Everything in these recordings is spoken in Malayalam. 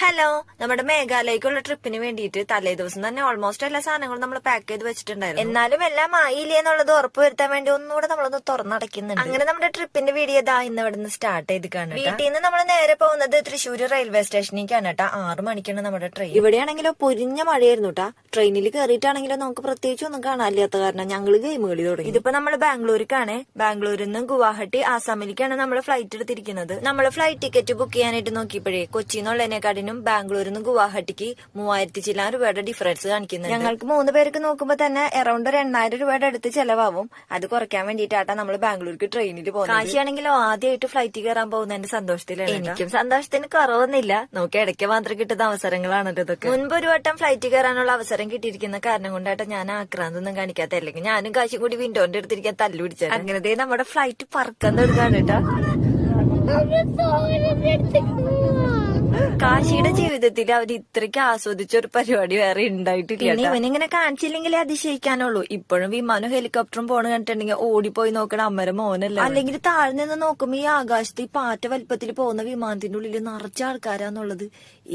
ഹലോ നമ്മുടെ മേഘാലയക്കുള്ള ട്രിപ്പിന് വേണ്ടിയിട്ട് തലേ ദിവസം തന്നെ ഓൾമോസ്റ്റ് എല്ലാ സാധനങ്ങളും നമ്മൾ പാക്ക് ചെയ്ത് വെച്ചിട്ടുണ്ടായിരുന്നു. എന്നാലും എല്ലാം ആയില്ലേ എന്നുള്ളത് ഉറപ്പ് വരുത്താൻ വേണ്ടി ഒന്നുകൂടെ നമ്മളൊന്ന് തുറന്നടയ്ക്കുന്നുണ്ട്. അങ്ങനെ നമ്മുടെ ട്രിപ്പിന്റെ വീഡിയോ ഇതാ ഇന്ന് ഇവിടെ നിന്ന് സ്റ്റാർട്ട് ചെയ്ത് കാണാം വീട്ടിൽ നിന്ന് നമ്മൾ നേരെ പോകുന്നത് തൃശ്ശൂർ റെയിൽവേ സ്റ്റേഷനിലേക്കാണ് കേട്ടോ. ആറ് മണിക്കാണ് നമ്മുടെ ട്രെയിൻ ഇവിടെയാണെങ്കിലോ പൊരിഞ്ഞ മഴയായിരുന്നു കേട്ടാ. ട്രെയിനിൽ കയറിയിട്ടാണെങ്കിലും നമുക്ക് പ്രത്യേകിച്ച് ഒന്നും കാണാനില്ലാത്ത കാരണം ഞങ്ങൾ ഗെയിം കളി തുടങ്ങി. ഇതിപ്പോ നമ്മൾ ബാംഗ്ലൂരിക്കാണ് ബാംഗ്ലൂരിൽ നിന്ന് ഗുവാഹട്ടി ആസാമിലേക്കാണ് നമ്മൾ ഫ്ലൈറ്റ് എടുത്തിരിക്കുന്നത്. നമ്മൾ ഫ്ലൈറ്റ് ടിക്കറ്റ് ബുക്ക് ചെയ്യാനായിട്ട് നോക്കിയപ്പോഴേ കൊച്ചി എന്നുള്ളതിനെക്കാട്ടിനും ബാംഗ്ലൂരിൽ നിന്ന് ഗുവാഹട്ടിക്ക് മൂവായിരത്തി ചില്ലാൻ രൂപയുടെ ഡിഫറൻസ് കാണിക്കുന്നുണ്ട്. ഞങ്ങൾക്ക് മൂന്ന് പേർക്ക് നോക്കുമ്പോൾ തന്നെ അറൌണ്ട് ഒരു എണ്ണായിരം രൂപയുടെ അടുത്ത് ചെലവാകും അത് കുറയ്ക്കാൻ വേണ്ടിയിട്ടാട്ടാ നമ്മൾ ബാംഗ്ലൂർക്ക് ട്രെയിനിൽ പോകുന്നത്. കാശിയാണെങ്കിലോ ആദ്യമായിട്ട് ഫ്ലൈറ്റ് കയറാൻ പോകുന്നതിന്റെ സന്തോഷത്തിലാണ് എനിക്കും സന്തോഷത്തിന് കുറവൊന്നുമില്ല. നമുക്ക് ഇടയ്ക്ക് മാത്രം കിട്ടുന്ന അവസരങ്ങളാണ് ഇതൊക്കെ. മുൻപ് ഒരു വട്ടം ഫ്ലൈറ്റ് കയറാനുള്ള അവസരം കിട്ടിയിരിക്കുന്ന കാരണം കൊണ്ടായിട്ട് ഞാൻ ആക്രാന്തൊന്നും കാണിക്കാത്ത. അല്ലെങ്കിൽ ഞാനും കാശി കൂടി വിൻഡോന്റെ അടുത്തിരിക്കാൻ തല്ലു പിടിച്ചത് അങ്ങനത്തെ നമ്മുടെ ഫ്ലൈറ്റ് പറക്കാൻ തുടങ്ങാണ് കേട്ടോ. കാശിയുടെ ജീവിതത്തിൽ അവർ ഇത്രയ്ക്ക് ആസ്വദിച്ച ഒരു പരിപാടി വേറെ ഉണ്ടായിട്ടില്ല ഇനി ഇവനിങ്ങനെ കാണിച്ചില്ലെങ്കിലേ അതിശയിക്കാനുള്ളൂ. ഇപ്പോഴും വിമാനം ഹെലികോപ്റ്ററും പോണ കണ്ടിട്ടുണ്ടെങ്കിൽ ഓടിപ്പോയി നോക്കണ അമ്മര മോനല്ല. അല്ലെങ്കിൽ താഴെ നിന്ന് നോക്കുമ്പോ ഈ ആകാശത്ത് ഈ പാറ്റ വലിപ്പത്തിൽ പോകുന്ന വിമാനത്തിന്റെ ഉള്ളിൽ നിറച്ച ആൾക്കാരാന്നുള്ളത്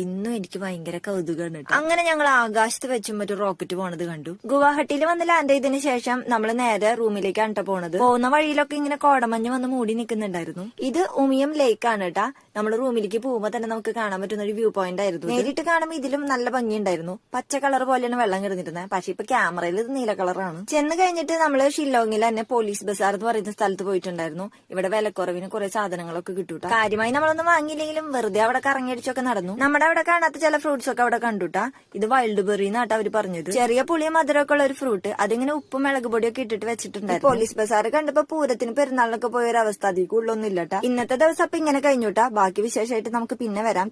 ഇന്നും എനിക്ക് ഭയങ്കര കൗതുകമാണ്. അങ്ങനെ ഞങ്ങൾ ആകാശത്ത് വെച്ചും ഒരു റോക്കറ്റ് പോണത് കണ്ടു. ഗുവാഹട്ടിയിൽ വന്ന് ലാൻഡ് ചെയ്തതിനു ശേഷം നമ്മൾ നേരെ റൂമിലേക്ക് അണ്ട പോണത്. പോകുന്ന വഴിയിലൊക്കെ ഇങ്ങനെ കോടമഞ്ഞ് വന്ന് മൂടി നിൽക്കുന്നുണ്ടായിരുന്നു ഇത് ഉമിയം ലേക്ക് ആണ് കേട്ടാ നമ്മൾ റൂമിലേക്ക് പോകുമ്പോ തന്നെ നമുക്ക് കാണാൻ പറ്റുന്ന ഒരു വ്യൂ പോയിന്റ് ആയിരുന്നു നേരിട്ട് കാണുമ്പോൾ ഇതിലും നല്ല ഭംഗിയുണ്ടായിരുന്നു. പച്ച കളർ പോലെയാണ് വെള്ളം കിടന്നിരുന്നത്. പക്ഷെ ഇപ്പൊ ക്യാമറയിൽ ഇത് നീല കളറാണ്. ചെന്ന് കഴിഞ്ഞിട്ട് നമ്മൾ ഷില്ലോങ്ങിൽ തന്നെ പോലീസ് ബസാർ എന്ന് പറയുന്ന സ്ഥലത്ത് പോയിട്ടുണ്ടായിരുന്നു. ഇവിടെ വിലക്കുറവിന് കുറെ സാധനങ്ങളൊക്കെ കിട്ടൂട്ട കാര്യമായി നമ്മളൊന്നും വാങ്ങിയില്ലെങ്കിലും വെറുതെ അവിടെ കറങ്ങിയടിച്ചൊക്കെ നടന്നു. നമ്മുടെ അവിടെ കാണാത്ത ചില ഫ്രൂട്ട്സ് ഒക്കെ അവിടെ കണ്ടുട്ടാ ഇത് വൈൽഡ് ബെറി എന്നാട്ടാ അവർ പറഞ്ഞത്. ചെറിയ പുളിയ മധുരമൊക്കെ ഉള്ള ഒരു ഫ്രൂട്ട് അതിങ്ങനെ ഉപ്പും മുളക് പൊടിയൊക്കെ ഇട്ടിട്ട് വെച്ചിട്ടുണ്ടായിരുന്നു. പോലീസ് ബസാർ കണ്ടപ്പോ പൂരത്തിന് പെരുന്നാളിനൊക്കെ പോയ ഒരു അവസ്ഥ അതിൽ കൂടുതലൊന്നും ഇല്ലട്ടാ ഇന്നത്തെ ദിവസം അപ്പൊ ഇങ്ങനെ കഴിഞ്ഞുട്ടാ ബാക്കി വിശേഷമായിട്ട് നമുക്ക് പിന്നെ വരാം.